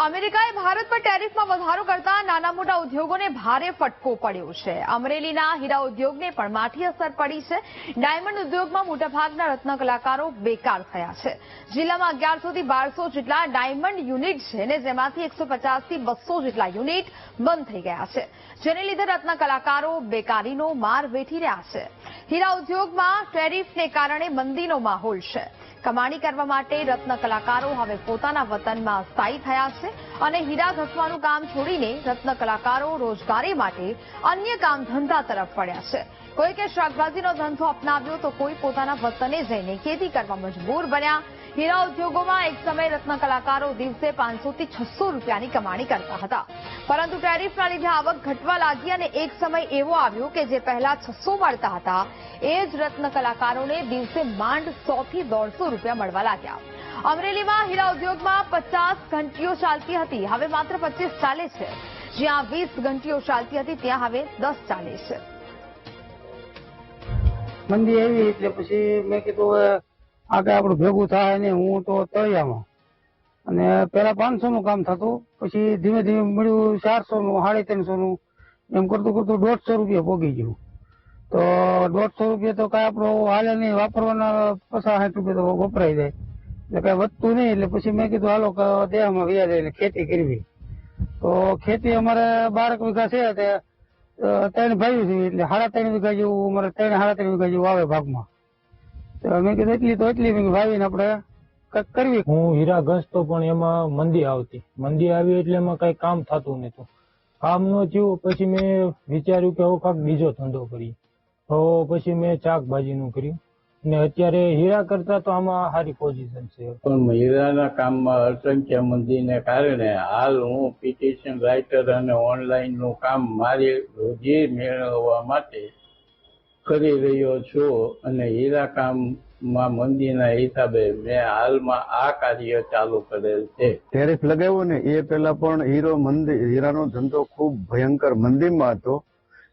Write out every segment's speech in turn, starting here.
અમેરિકાએ ભારત પર ટેરિફમાં વધારો કરતા નાના મોટા ઉદ્યોગોને ભારે ફટકો પડ્યો છે. અમરેલીના હીરા ઉદ્યોગને પણ માઠી અસર પડી છે. ડાયમંડ ઉદ્યોગમાં મોટાભાગના રત્ન કલાકારો બેકાર થયા છે. જિલ્લામાં અગિયારસો થી બારસો જેટલા ડાયમંડ યુનિટ છે ને જેમાંથી એકસો થી બસો જેટલા યુનિટ બંધ થઈ ગયા છે. જેને લીધે રત્ન કલાકારો બેકારીનો માર વેઠી રહ્યા છે. હીરા ઉદ્યોગમાં ટેરિફને કારણે મંદીનો માહોલ છે. કમાણી કરવા માટે રત્ન કલાકારો હવે પોતાના વતનમાં સ્થાયી થયા છે અને હીરા ઘસવાનું કામ છોડીને રત્ન કલાકારો રોજગારી માટે અન્ય કામ ધંધા તરફ પડ્યા છે. કોઈકે શાકભાજીનો ધંધો અપનાવ્યો તો કોઈ પોતાના વતને જઈને ખેતી કરવા મજબૂર બન્યા. હીરા ઉદ્યોગોમાં એક સમય રત્ન કલાકારો દિવસે પાંચસો થી છસો રૂપિયાની કમાણી કરતા હતા. પરંતુ ટેરિફના લીધે આવક ઘટવા લાગી અને એક સમય એવો આવ્યો કે જે પહેલા છસો મળતા હતા. એ જ રત્ન કલાકારોને દિવસે માંડ સો થી દોઢસો રૂપિયા મળવા લાગ્યા. અમરેલીમાં હીરા ઉદ્યોગમાં પચાસ ઘંટીઓ ચાલતી હતી. હવે માત્ર પચીસ ચાલે છે. જ્યાં વીસ ઘંટીઓ ચાલતી હતી, ત્યાં હવે દસ ચાલે છે. મંદી આવી એટલે પછી મેં કીધું આગળ આપણું ભેગું થાય ને હું તો તળિયામાં અને પેલા પાંચસો નું કામ થતું, પછી ધીમે ધીમે મળ્યું ચારસો નું સાડી ત્રણસો નું એમ કરતું કરતું દોઢસો રૂપિયા પોગી ગયું. તો દોઢસો રૂપિયા તો કઈ આપણો હાલે નહીં, વાપરવાના પચાસ સાઠ રૂપિયા તો વપરાઈ જાય. એટલે કઈ વધતું નહીં, એટલે પછી મેં કીધું, હાલો દેહમાં વ્યાજ એટલે ખેતી કરવી. તો ખેતી અમારે બારક વીઘા છે, તે ત્રણ ભાઈઓ છે, એટલે સાડા ત્રણ વીઘા જેવું, અમારે ત્રણ સાડા ત્રણ વીઘા જેવું આવે ભાગમાં. તો મેં કીધું, એટલી તો, એટલી. વાવીને આપણે કંઈક કરવી. હું હીરા ઘસતો પણ એમાં મંદી આવતી. મંદી આવી એટલે એમાં કઈ કામ થતું નતું કામ ન થયું પછી મેં વિચાર્યું કે હવે કાંક બીજો ધંધો કરીએ. તો પછી મેં શાકભાજીનું કર્યું. ને અત્યારે હીરા કરતા તો આમાં સારી પોઝિશન છે. પણ હીરાના કામમાં અસંખ્ય મંદીને કારણે હાલ હું પિટિશન રાઇટર અને ઓનલાઈનનું કામ મારી રોજી મેળવવા માટે કરી રહ્યો છું. અને હીરા કામમાં મંદીના હિસાબે મેં હાલમાં આ કાર્ય ચાલુ કરેલ છે. ટેરિફ લગાવ્યો ને, એ પહેલા પણ હીરો મંદિર, હીરાનો ધંધો ખૂબ ભયંકર મંદીમાં હતો.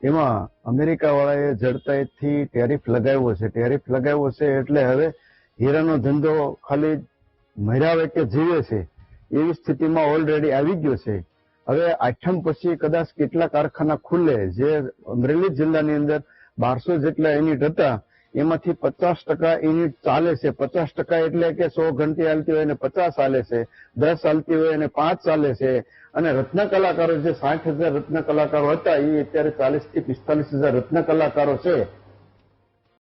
એમાં અમેરિકા વાળાએ જડતાથી ટેરિફ લગાવ્યો છે. ટેરિફ લગાવ્યો છે એટલે હવે હીરાનો ધંધો ખાલી મર્યા કે જીવે છે. એવી સ્થિતિમાં ઓલરેડી આવી ગયો છે. હવે આઠમ પછી કદાચ કેટલા કારખાના ખુલે, જે અમરેલી જિલ્લાની અંદર બારસો જેટલા યુનિટ હતા એમાંથી પચાસ ટકા યુનિટ ચાલે છે. પચાસ ટકા એટલે કે સો ઘંટી હાલતી હોય અને પચાસ ચાલે છે. દસ ચાલતી હોય અને પાંચ ચાલે છે. અને રત્ન કલાકારો જે સાઠ હજાર રત્ન કલાકારો હતા એ અત્યારે ચાલીસથી પિસ્તાલીસ હજાર રત્ન કલાકારો છે.